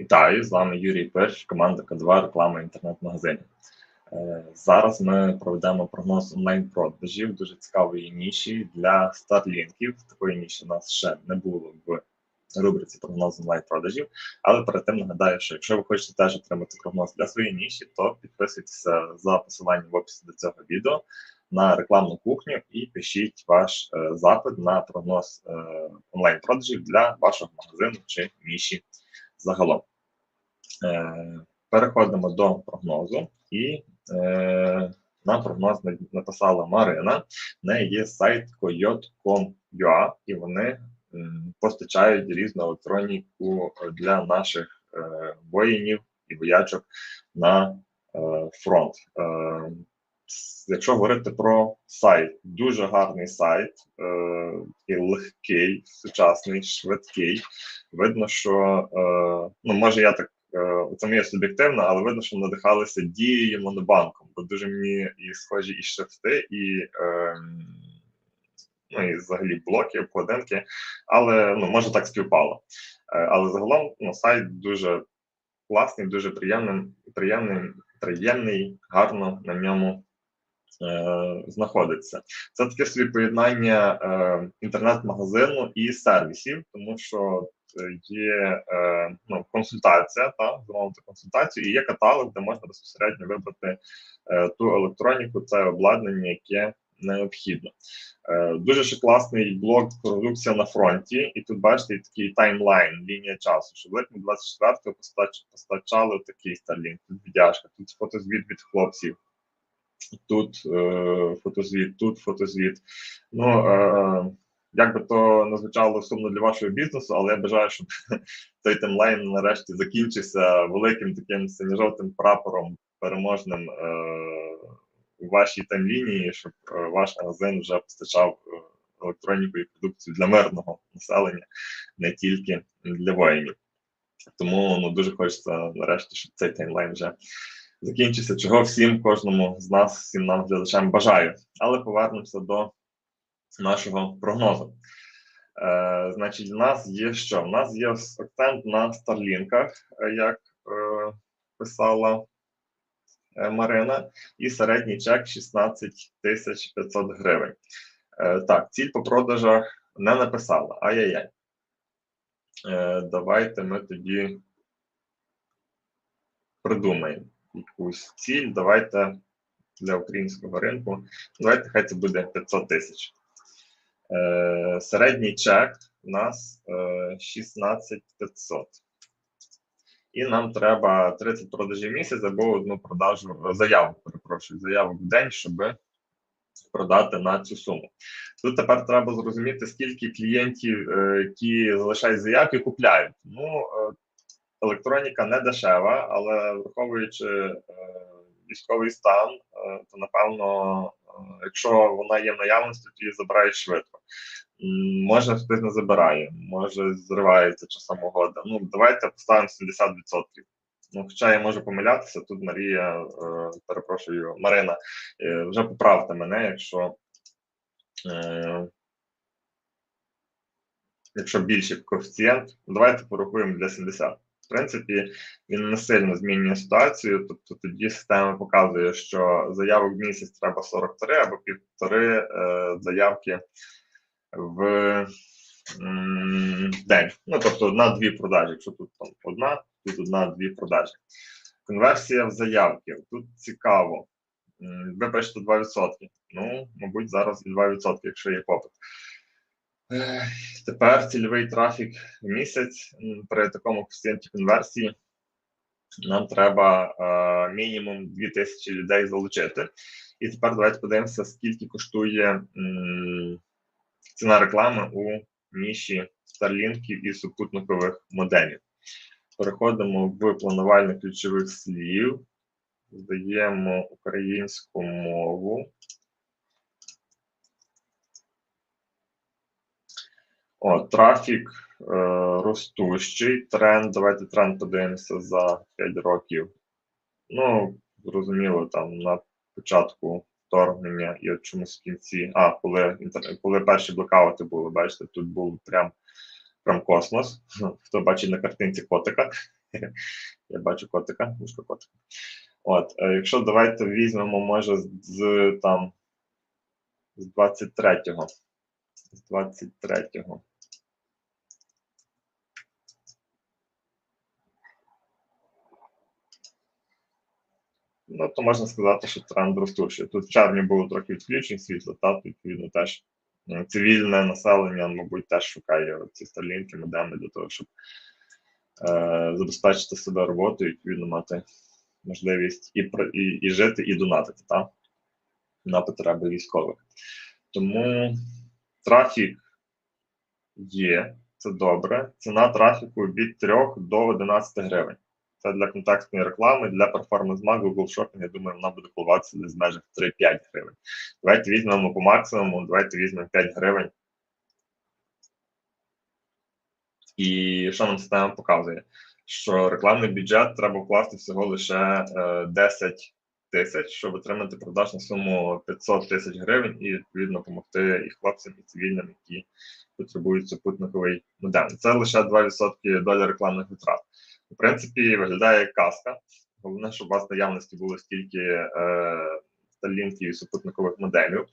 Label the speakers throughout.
Speaker 1: Вітаю, з вами Юрій Перш, команда К2 реклама інтернет-магазинів. Е, Зараз ми проведемо прогноз онлайн-продажів дуже цікавої ніші для старлінків. Такої ніші у нас ще не було в рубриці прогноз онлайн-продажів. Але перед тим нагадаю, що якщо ви хочете теж отримати прогноз для своєї ніші, то підписуйтеся за посиланням в описі до цього відео на рекламну кухню і пишіть ваш е, запит на прогноз е, онлайн-продажів для вашого магазину чи ніші загалом. Е, переходимо до прогнозу, і е, на прогноз написала Марина. В неї є сайт coyot.com.ua, і вони м, постачають різну електроніку для наших е, воїнів і воячок на е, фронт. Е, Якщо говорити про сайт, дуже гарний сайт, е, і легкий, сучасний, швидкий. Видно, що е, ну може я так це моє суб'єктивно, але видно, що надихалися дією монобанком, бо дуже мені і схожі і шрифти, і е, ну, і взагалі блоки, обкладинки, але ну може так співпало. Е, але загалом ну, сайт дуже класний, дуже приємний, приємний, приємний, гарно на ньому. Е, знаходиться. Це таке собі поєднання е, інтернет-магазину і сервісів, тому що є е, ну, консультація, та замовити консультацію, і є каталог, де можна безпосередньо вибрати ту електроніку, це обладнання, яке необхідно. Дуже ще класний блок продукція на фронті, і тут бачите такий таймлайн, лінія часу, що в липні 24-го постачали такий Starlink, тут віддяжка, тут фотозвіт від хлопців тут е, фотозвіт, тут фотозвіт. Ну, е, як би то не звучало сумно для вашого бізнесу, але я бажаю, щоб цей таймлайн нарешті закінчився великим таким синьо-жовтим прапором переможним е, у вашій таймлінії, щоб е, ваш магазин вже постачав е, електроніку і продукцію для мирного населення, не тільки для воїнів. Тому ну, дуже хочеться нарешті, щоб цей таймлайн вже закінчиться, чого всім, кожному з нас, всім нам глядачам бажаю. Але повернемося до нашого прогнозу. Е, Значить, в нас є що? У нас є акцент на старлінках, як е, писала е, Марина, і середній чек 16 тисяч 500 гривень. Е, Так, ціль по продажах не написала. Ай-яй-яй. Е, Давайте ми тоді придумаємо якусь ціль. Давайте для українського ринку. Давайте хай це буде 500 тисяч. Е, Середній чек у нас е, 16 500. І нам треба 30 продажів місяць або одну продажу заяву, перепрошую, заяву в день, щоб продати на цю суму. Тут тепер треба зрозуміти, скільки клієнтів, е, які залишають заявки, купляють. Ну, е, електроніка не дешева, але враховуючи е, військовий стан, е, то напевно, е, якщо вона є в наявності, то її забирають швидко. Може, хтось не забирає, може зривається часом угода. Ну, давайте поставимо 70%. Ну, хоча я можу помилятися, тут Марія, перепрошую, Марина, вже поправте мене, якщо. Якщо більший коефіцієнт, давайте порахуємо для 70 в принципі, він не сильно змінює ситуацію. Тобто тоді система показує, що заявок в місяць треба 43 або півтори е, заявки в день. Ну, тобто одна-дві продажі. Якщо тут там одна, тут одна-дві продажі. Конверсія в заявки. Тут цікаво. Ви пишете 2%. Ну, мабуть, зараз і 2%, якщо є попит. Е, Тепер цільовий трафік в місяць при такому коефіцієнті конверсії нам треба е, мінімум 2000 людей залучити. І тепер давайте подивимося, скільки коштує м, ціна реклами у ніші старлінків і супутникових моделів. Переходимо в планувальник ключових слів, здаємо українську мову. О, трафік е, ростущий, тренд. Давайте тренд подивимося за 5 років. Ну, зрозуміло, там на початку вторгнення і от чомусь в кінці. А, коли коли перші блокаути були, бачите, тут був прям прям космос. Хто бачить на картинці котика, Я бачу котика, вушка котика. От, е, якщо давайте візьмемо, може, з там з 23-го. З 23-го. Ну, то можна сказати, що тренд ростучий. Тут в червні було трохи відключень світла, та відповідно теж цивільне населення, мабуть, теж шукає ці старлінки, модеми для того, щоб е, забезпечити себе роботою, відповідно, мати можливість і, і, і жити, і донатити та? на потреби військових. Тому трафік є, це добре. Ціна трафіку від 3 до 11 гривень. Це для контекстної реклами, для перформанс маг Google Shopping, я думаю, вона буде коливатися десь в межах 3-5 гривень. Давайте візьмемо по максимуму, давайте візьмемо 5 гривень. І що нам система показує? Що рекламний бюджет треба вкласти всього лише е, 10 тисяч, щоб отримати продаж на суму 500 тисяч гривень і відповідно допомогти і хлопцям, і цивільним, які потребують супутниковий модем. Це лише 2% доля рекламних витрат. В принципі, виглядає як казка. Головне, щоб у вас наявності було стільки е, сталінків і супутникових моделів.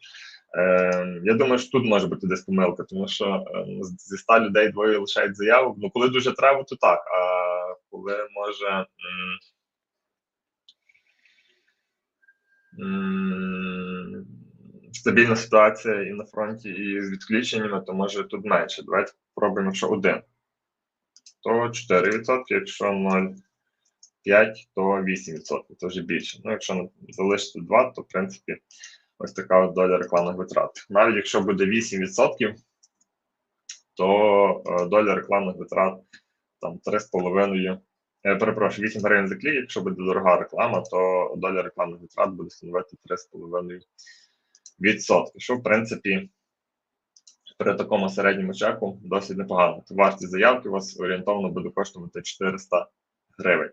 Speaker 1: Е, я думаю, що тут може бути десь помилка, тому що е, зі 100 людей двоє лишають заяву. Ну, коли дуже треба, то так. А коли може. М- Стабільна ситуація і на фронті, і з відключеннями, то може тут менше. Давайте спробуємо, якщо один, то 4%, якщо 0,5, то 8%, то вже більше. Ну, якщо залишити 2, то в принципі ось така от доля рекламних витрат. Навіть якщо буде 8%, то е, доля рекламних витрат там 3,5. Я перепрошую, 8 гривень за клік, якщо буде дорога реклама, то доля рекламних витрат буде становити 3,5%. Що, в принципі, при такому середньому чеку досить непогано. Вартість заявки у вас орієнтовно буде коштувати 400 гривень.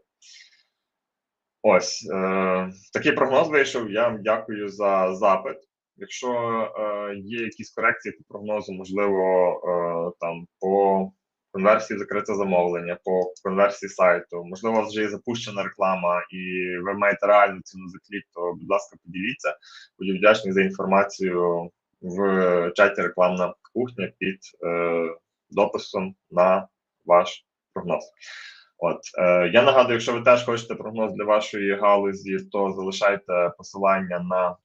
Speaker 1: Ось е, такий прогноз вийшов. Я вам дякую за запит. Якщо е, є якісь корекції по прогнозу, можливо, е, там по конверсії закрите замовлення, по конверсії сайту, можливо, у вас вже є запущена реклама, і ви маєте реальну ціну за клік, то, будь ласка, поділіться. Буду вдячний за інформацію в чаті рекламна кухня під е, дописом на ваш прогноз. От е, я нагадую, якщо ви теж хочете прогноз для вашої галузі, то залишайте посилання на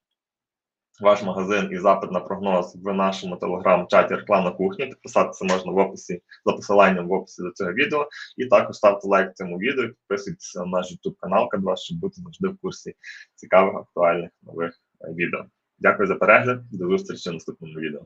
Speaker 1: ваш магазин і запит на прогноз в нашому телеграм-чаті Рекламна кухня. Підписатися можна в описі за посиланням в описі до цього відео. І також ставте лайк цьому відео, підписуйтесь на наш YouTube канал щоб бути завжди в курсі цікавих актуальних нових е, відео. Дякую за перегляд. До зустрічі в наступному відео.